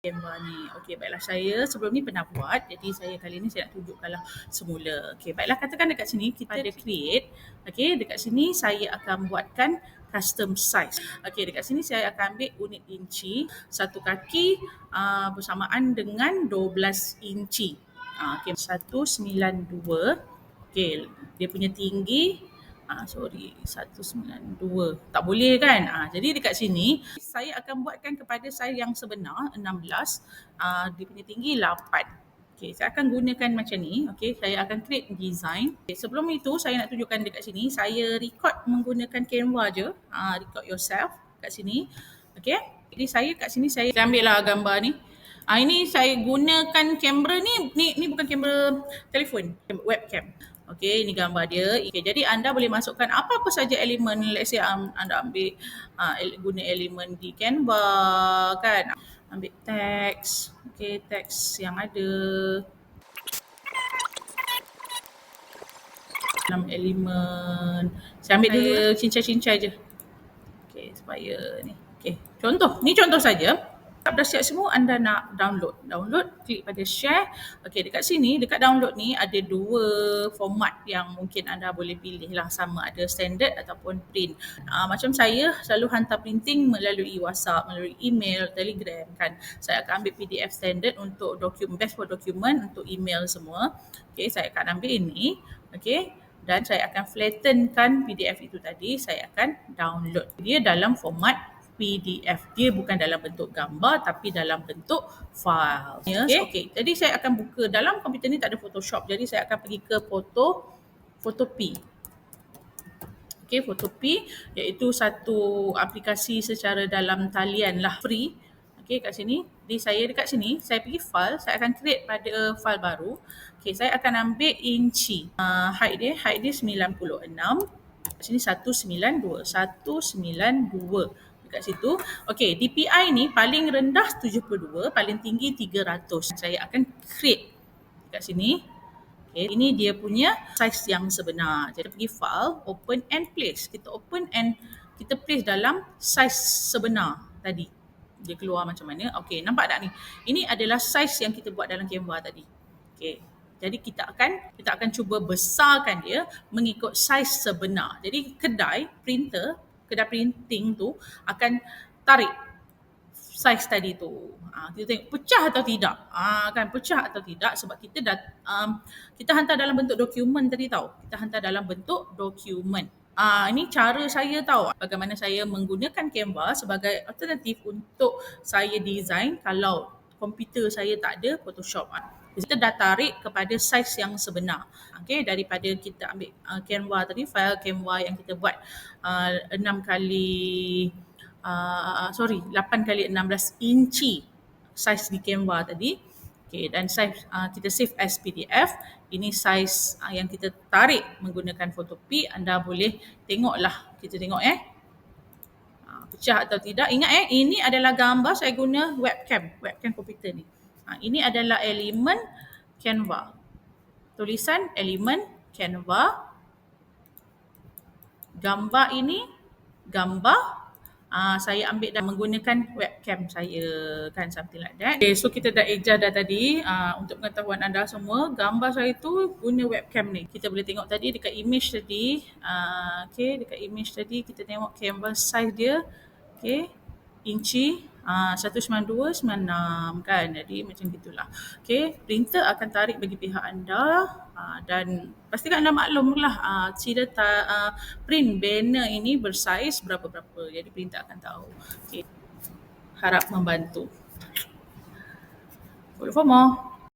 Canva ni. Okey, baiklah saya sebelum ni pernah buat. Jadi saya kali ni saya nak tunjukkanlah semula. Okey, baiklah katakan dekat sini kita ada create. Okey, dekat sini saya akan buatkan custom size. Okey, dekat sini saya akan ambil unit inci. Satu kaki uh, bersamaan dengan 12 inci. Uh, okey, 192. Okey, dia punya tinggi Ah, sorry, 192. Tak boleh kan? Ah, jadi dekat sini, saya akan buatkan kepada saya yang sebenar, 16. Ah, dia punya tinggi 8. Okay, saya akan gunakan macam ni. Okay, saya akan create design. Okay, sebelum itu, saya nak tunjukkan dekat sini. Saya record menggunakan Canva je. Ah, record yourself kat sini. Okay, jadi saya kat sini, saya, saya ambil lah gambar ni. Ah, ini saya gunakan kamera ni, ni, ni bukan kamera telefon, webcam. Okey, ini gambar dia. Okay, jadi anda boleh masukkan apa-apa saja elemen. Let's say um, anda ambil uh, guna elemen di Canva kan. Ambil teks. Okey, teks yang ada. Dalam elemen. Saya ambil dia cincai-cincai je. Okey, supaya ni. Okey, contoh. Ni contoh saja. Tak dah siap semua, anda nak download. Download, klik pada share. Okey, dekat sini, dekat download ni ada dua format yang mungkin anda boleh pilih lah. Sama ada standard ataupun print. Uh, macam saya selalu hantar printing melalui WhatsApp, melalui email, telegram kan. Saya akan ambil PDF standard untuk dokumen, best for document untuk email semua. Okey, saya akan ambil ini. Okey, dan saya akan flattenkan PDF itu tadi. Saya akan download. Dia dalam format PDF. Dia bukan dalam bentuk gambar tapi dalam bentuk file. Ya, okay. okay. Jadi saya akan buka dalam komputer ni tak ada Photoshop. Jadi saya akan pergi ke foto Photopea. Okey, Photopea iaitu satu aplikasi secara dalam talian lah free. Okey, kat sini. Jadi saya dekat sini, saya pergi file, saya akan create pada file baru. Okey, saya akan ambil inci. Uh, height dia, height dia 96. Kat sini 192. 192 kat situ. Okey, DPI ni paling rendah 72, paling tinggi 300. Saya akan create kat sini. Okey, ini dia punya size yang sebenar. Jadi pergi file, open and place. Kita open and kita place dalam size sebenar tadi. Dia keluar macam mana. Okey, nampak tak ni? Ini adalah size yang kita buat dalam Canva tadi. Okey. Jadi kita akan kita akan cuba besarkan dia mengikut saiz sebenar. Jadi kedai printer kedai printing tu akan tarik saiz tadi tu. Ha, kita tengok pecah atau tidak. Ha, kan pecah atau tidak sebab kita dah um, kita hantar dalam bentuk dokumen tadi tau. Kita hantar dalam bentuk dokumen. Ah ini cara saya tahu bagaimana saya menggunakan Canva sebagai alternatif untuk saya design kalau komputer saya tak ada Photoshop. Kita dah tarik kepada saiz yang sebenar. Okay, daripada kita ambil uh, Canva tadi, file Canva yang kita buat uh, 6 kali, uh, sorry, 8 kali 16 inci saiz di Canva tadi. Okay, dan saiz uh, kita save as PDF. Ini saiz uh, yang kita tarik menggunakan Photopea. Anda boleh tengoklah, kita tengok eh. Uh, pecah atau tidak. Ingat eh, ini adalah gambar saya guna webcam, webcam komputer ni. Ha, ini adalah elemen Canva. Tulisan elemen Canva. Gambar ini gambar uh, saya ambil dan menggunakan webcam saya kan something like that. Okay, so kita dah eja dah tadi uh, untuk pengetahuan anda semua gambar saya tu guna webcam ni. Kita boleh tengok tadi dekat image tadi. Uh, okay, dekat image tadi kita tengok canvas size dia. Okay, inci Ah, 192, 96 kan. Jadi macam gitulah. Okay, printer akan tarik bagi pihak anda uh, dan pastikan anda maklum lah uh, sila ta, uh, print banner ini bersaiz berapa-berapa. Jadi printer akan tahu. Okay. Harap membantu. For more.